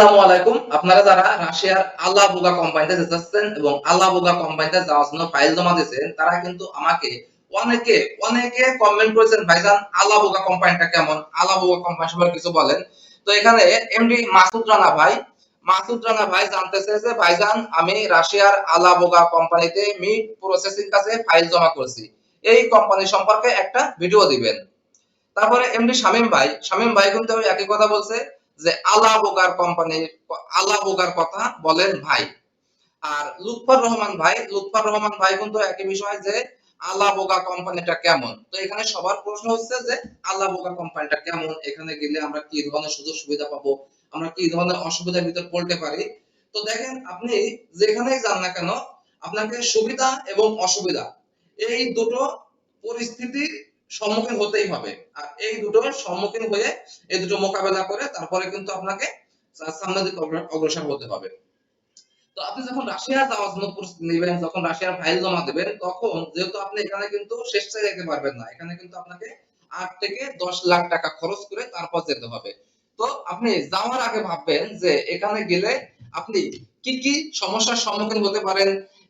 আসসালামু আলাইকুম। আপনারা যারা রাশিয়ার আল্লাহ বোগা কোম্পানিতে যেতেছেন এবং আল্লাহ বোগা কোম্পানিতে যাওয়ার জন্য ফাইল জমা দিয়েছেন, তারা কিন্তু আমাকে অনেকে অনেকে কমেন্ট করেছেন, ভাইজান, আল্লাহ বোগা কোম্পানিটা কেমন? আল্লাহ বোগা কোম্পানি কিছু বলেন। তো এখানে এমডি মাসুদ রানা ভাই, মাসুদ রানা ভাই ভাইজান, আমি রাশিয়ার আল্লাহ বোগা কোম্পানিতে মিট প্রসেসিং কাছে ফাইল জমা করছি। এই কোম্পানি সম্পর্কে একটা ভিডিও দিবেন। তারপরে এমডি শামীম ভাই শামীম ভাই কিন্তু একই কথা বলছে যে আলা বোগার কোম্পানির আলা বোগার কথা বলেন ভাই। আর লুৎফর রহমান ভাই, লুৎফর রহমান ভাই কিন্তু একই বিষয় যে আলা বোগা কোম্পানিটা কেমন? তো এখানে সবার প্রশ্ন হচ্ছে যে আলা বোগা কোম্পানিটা কেমন? এখানে গেলে আমরা কি ধরনের সুযোগ সুবিধা পাবো? আমরা কি ধরনের অসুবিধার ভিতর পড়তে পারি? তো দেখেন আপনি যেখানেই যান না কেন, আপনাকে সুবিধা এবং অসুবিধা, এই দুটো পরিস্থিতির সম্মুখীন হতেই হবে। আর এই দুটোর সম্মুখীন হয়ে এই দুটো মোকাবেলা করে তারপরে কিন্তু আপনাকে সামনের দিকে অগ্রসর হতে হবে। তো আপনি যখন রাশিয়া যাওয়ার জন্য প্রস্তুতি নেবেন, যখন রাশিয়ার ফাইল জমা দেবেন, তখন যেহেতু আপনি এখানে কিন্তু শেষ চাই যেতে পারবেন না, এখানে কিন্তু আপনাকে আট থেকে দশ লাখ টাকা খরচ করে তারপর যেতে হবে। তো আপনি যাওয়ার আগে ভাববেন যে এখানে গেলে আপনি কি কি সমস্যার সম্মুখীন হতে পারেন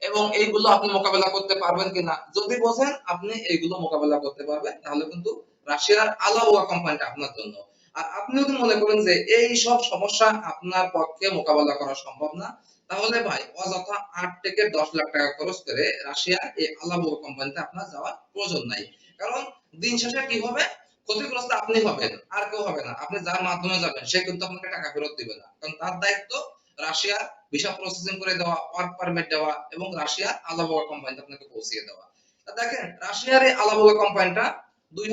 এবং এইগুলো আপনি মোকাবেলা করতে পারবেন কিনা? যদি বোঝেন আপনি এইগুলো মোকাবেলা করতে পারবেন, তাহলে কিন্তু রাশিয়ার আলাওয়া কোম্পানিটা আপনার জন্য। আর আপনি যদি মনে করেন যে এই সব সমস্যা আপনার পক্ষে মোকাবেলা করা সম্ভব না, তাহলে ভাই অযথা আট থেকে দশ লাখ টাকা খরচ করে রাশিয়া এই আলাবোয়া কোম্পানিতে আপনার যাওয়ার প্রয়োজন নাই। কারণ দিন শেষে কি হবে? ক্ষতিগ্রস্ত আপনি হবেন, আর কেউ হবে না। আপনি যার মাধ্যমে যাবেন, সে কিন্তু আপনাকে টাকা ফেরত দিবে না। কারণ তার দায়িত্ব রাশিয়ার ভিসা প্রসেসিং করে দেওয়া ওয়ার্ক পারমিট দেওয়া এবং রাশিয়ার আলাবোয়া কোম্পানিতে আপনাকে পৌঁছিয়ে দেওয়া। দেখেন, রাশিয়ার এই আলাবোয়া কোম্পানিটা দুই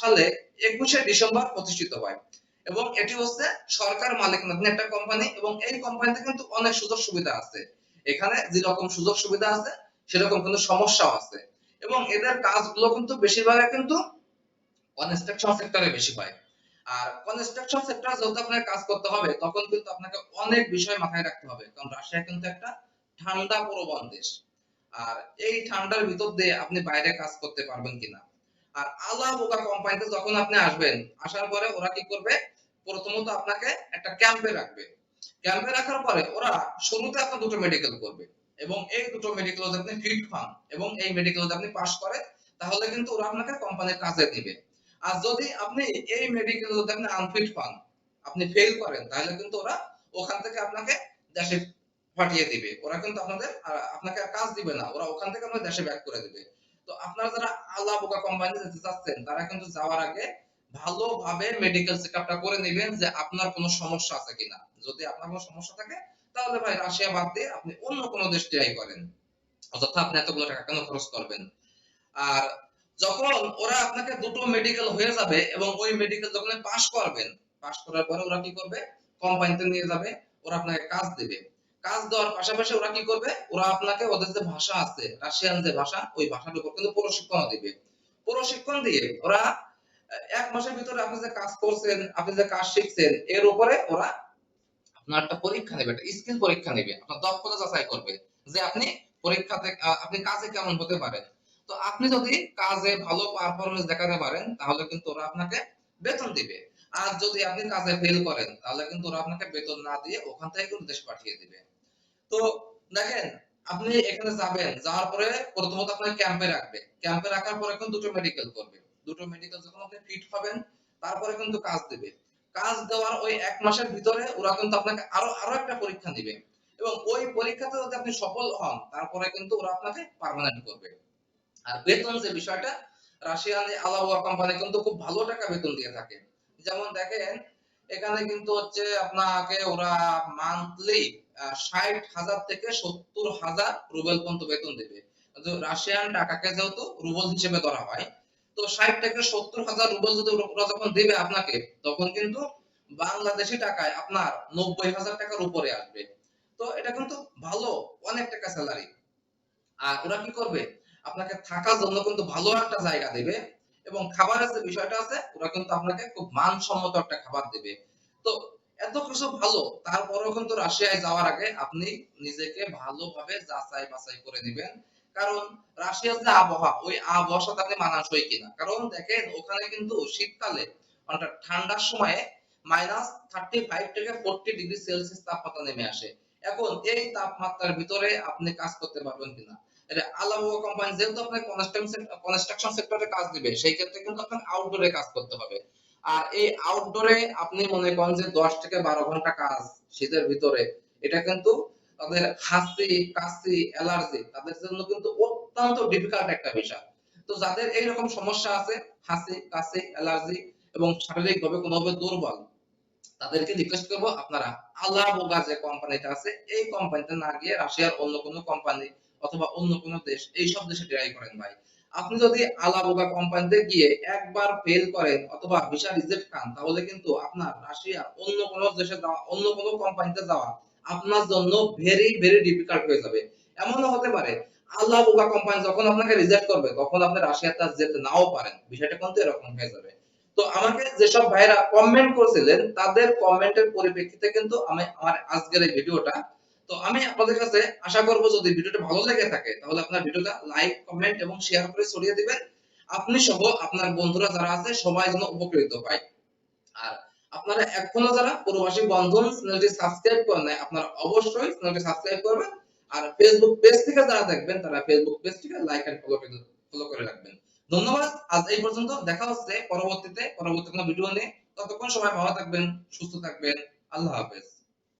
সালে একুশে ডিসেম্বর প্রতিষ্ঠিত হয় এবং এটি হচ্ছে সরকার মালিকানাধীন একটা কোম্পানি এবং এই কোম্পানিতে কিন্তু অনেক সুযোগ সুবিধা আছে। এখানে যেরকম সুযোগ সুবিধা আছে, সেরকম কিন্তু সমস্যাও আছে। এবং এদের কাজগুলো কিন্তু বেশিরভাগ কিন্তু কনস্ট্রাকশন সেক্টরে বেশি হয়। আর কনস্ট্রাকশন সেক্টর যেহেতু আপনার কাজ করতে হবে, তখন কিন্তু আপনাকে অনেক বিষয় মাথায় রাখতে হবে। কারণ রাশিয়া কিন্তু একটা ঠান্ডা প্রবণ দেশ। আর এই ঠান্ডার ভিতর দিয়ে আপনি বাইরে কাজ করতে পারবেন কিনা। আর আলা বোকা কোম্পানিতে যখন আপনি আসবেন, আসার পরে ওরা কি করবে? প্রথমত আপনাকে একটা ক্যাম্পে রাখবে। ক্যাম্পে রাখার পরে ওরা শুরুতে আপনার দুটো মেডিকেল করবে এবং এই দুটো মেডিকেল যদি আপনি ফিট হন এবং এই মেডিকেল যদি আপনি পাস করেন, তাহলে কিন্তু ওরা আপনাকে কোম্পানির কাজে দিবে। আর যদি আপনি এই মেডিকেল আপনি আনফিট হন, আপনি ফেল করেন, তাহলে কিন্তু ওরা ওখান থেকে আপনাকে দেশে পাঠিয়ে দিবে। ওরা কিন্তু আপনাদের আপনাকে কাজ দিবে না। ওরা ওখান থেকে আপনার দেশে ব্যাক করে দিবে। তো আপনারা যারা আল্লাহ বোকা কোম্পানিতে যেতে চাচ্ছেন, তারা কিন্তু যাওয়ার আগে ভালোভাবে মেডিকেল চেকআপটা করে নেবেন যে আপনার কোনো সমস্যা আছে কিনা। যদি আপনার কোনো সমস্যা থাকে, তাহলে ভাই রাশিয়া বাদ দিয়ে আপনি অন্য কোনো দেশ ট্রাই করেন। অযথা আপনি এতগুলো টাকা কেন খরচ করবেন? আর যখন ওরা আপনাকে দুটো মেডিকেল হয়ে যাবে এবং ওই মেডিকেল যখন পাস করবেন পাস করার পরে ওরা কি করবে? কোম্পানিতে নিয়ে যাবে, ওরা আপনাকে কাজ দেবে। কাজ দেওয়ার পাশাপাশি ওরা কি করবে? ওরা আপনাকে ওদের যে ভাষা আছে রাশিয়ান যে ভাষা, ওই ভাষার উপর কিন্তু প্রশিক্ষণ দিবে। প্রশিক্ষণ দিয়ে ওরা এক মাসের ভিতরে আপনি যে কাজ করছেন, আপনি যে কাজ শিখছেন, এর উপরে ওরা আপনার একটা পরীক্ষা নেবে, একটা স্কিল পরীক্ষা নেবে, আপনার দক্ষতা যাচাই করবে যে আপনি পরীক্ষাতে আপনি কাজে কেমন হতে পারেন। তো আপনি যদি কাজে ভালো পারফরমেন্স দেখাতে পারেন, তাহলে কিন্তু ওরা আপনাকে বেতন দিবে। আর যদি আপনি কাজে ফেল করেন, তাহলে কিন্তু ওরা আপনাকে বেতন না দিয়ে ওখান থেকে কিন্তু দেশ পাঠিয়ে দিবে। তো দেখেন, আপনি এখানে যাবেন, যাওয়ার পরে প্রথমত আপনার ক্যাম্পে রাখবে। ক্যাম্পে রাখার পরে কিন্তু দুটো মেডিকেল করবে। দুটো মেডিকেল যখন আপনি ফিট হবেন, তারপরে কিন্তু কাজ দেবে। কাজ দেওয়ার ওই এক মাসের ভিতরে ওরা কিন্তু আপনাকে আরও আরও একটা পরীক্ষা দিবে। এবং ওই পরীক্ষাতে যদি আপনি সফল হন, তারপরে কিন্তু ওরা আপনাকে পার্মানেন্ট করবে। আর বেতন যে বিষয়টা, রাশিয়ান আলাওয়া কোম্পানি কিন্তু খুব ভালো টাকা বেতন দিয়ে থাকে। যেমন দেখেন, এখানে কিন্তু হচ্ছে আপনাকে ওরা মান্থলি ষাট হাজার থেকে সত্তর হাজার রুবেল পর্যন্ত বেতন দেবে। রাশিয়ান টাকাকে যেহেতু রুবেল হিসেবে ধরা হয়, তো ষাট থেকে সত্তর হাজার রুবেল যদি ওরা যখন দেবে আপনাকে, তখন কিন্তু বাংলাদেশি টাকায় আপনার নব্বই হাজার টাকার উপরে আসবে। তো এটা কিন্তু ভালো অনেক টাকা স্যালারি আর ওরা কি করবে? আপনাকে থাকার জন্য কিন্তু ভালো একটা জায়গা দেবে। এবং খাবারের যে বিষয়টা আছে, ওরা কিন্তু আপনাকে খুব মানসম্মত একটা খাবার দেবে। তো এত কিছু ভালো, তারপরেও কিন্তু রাশিয়ায় যাওয়ার আগে আপনি নিজেকে ভালোভাবে যাচাই বাছাই করে নেবেন। কারণ রাশিয়ার যে আবহাওয়া, ওই আবহাওয়ার সাথে আপনি মানানসই কিনা। কারণ দেখেন, ওখানে কিন্তু শীতকালে অর্থাৎ ঠান্ডার সময়ে মাইনাস থার্টি ফাইভ থেকে ফোরটি ডিগ্রি সেলসিয়াস তাপমাত্রা নেমে আসে। এখন এই তাপমাত্রার ভিতরে আপনি কাজ করতে পারবেন কিনা? কোম্পানি, যেহেতু কনস্ট্রাকশন সেক্টরে কাজ দিবে, সেই ক্ষেত্রে কিন্তু আউটডোরে কাজ করতে হবে। আর এই আউটডোরে আপনি মনে করেন যে দশ থেকে বারো ঘণ্টা কাজ শীতের ভিতরে, এটা কিন্তু তাদের হাসি কাশি, অ্যালার্জি, তাদের জন্য কিন্তু অত্যন্ত ডিফিকাল্ট একটা বিষয়। তো যাদের এইরকম সমস্যা আছে হাসি কাশি, অ্যালার্জি এবং শারীরিক শারীরিকভাবে কোনোভাবে দুর্বল, তাদেরকে রিকোয়েস্ট করব আপনারা আল্লাহ বোগা যে কোম্পানিটা আছে, এই কোম্পানিতে না গিয়ে রাশিয়ার অন্য কোনো কোম্পানি অথবা অন্য কোনো দেশ এই সব দেশে ট্রাই করেন ভাই। আপনি যদি আলা বোগা কোম্পানিতে গিয়ে একবার ফেল করেন অথবা ভিসা রিজেক্ট খান, তাহলে কিন্তু আপনার রাশিয়া অন্য কোনো দেশে যাওয়া, অন্য কোনো কোম্পানিতে যাওয়া আপনার জন্য ভেরি ভেরি ডিফিকাল্ট হয়ে যাবে। এমনও হতে পারে আল্লাহ বোগা কোম্পানি যখন আপনাকে রিজেক্ট করবে, তখন আপনি রাশিয়াতে যেতে নাও পারেন। বিষয়টা কিন্তু এরকম হয়ে যাবে। তো আমাকে যেসব ভাইরা কমেন্ট করেছিলেন, তাদের কমেন্টের পরিপ্রেক্ষিতে কিন্তু আমি আমার আজকের এই ভিডিওটা তো আমি আপনাদের কাছে আশা করব যদি ভিডিওটা ভালো লেগে থাকে, তাহলে আপনার ভিডিওটা লাইক কমেন্ট এবং শেয়ার করে ছড়িয়ে দিবেন। আপনি সহ আপনার বন্ধুরা যারা আছে, সবাই যেন উপকৃত হয়। আর আপনারা এখনও যারা প্রবাসী বন্ধন চ্যানেলটি সাবস্ক্রাইব করেন নাই, আপনারা অবশ্যই চ্যানেলটি সাবস্ক্রাইব করবেন। আর ফেসবুক পেজ থেকে যারা দেখবেন, তারা ফেসবুক পেজটিকে লাইক এন্ড ফলো ফলো করে রাখবেন। ধন্যবাদ। আজ এই পর্যন্ত দেখা হচ্ছে পরবর্তীতে, পরবর্তী কোনো ভিডিও নিয়ে। ততক্ষণ সবাই ভালো থাকবেন, সুস্থ থাকবেন। আল্লাহ হাফেজ।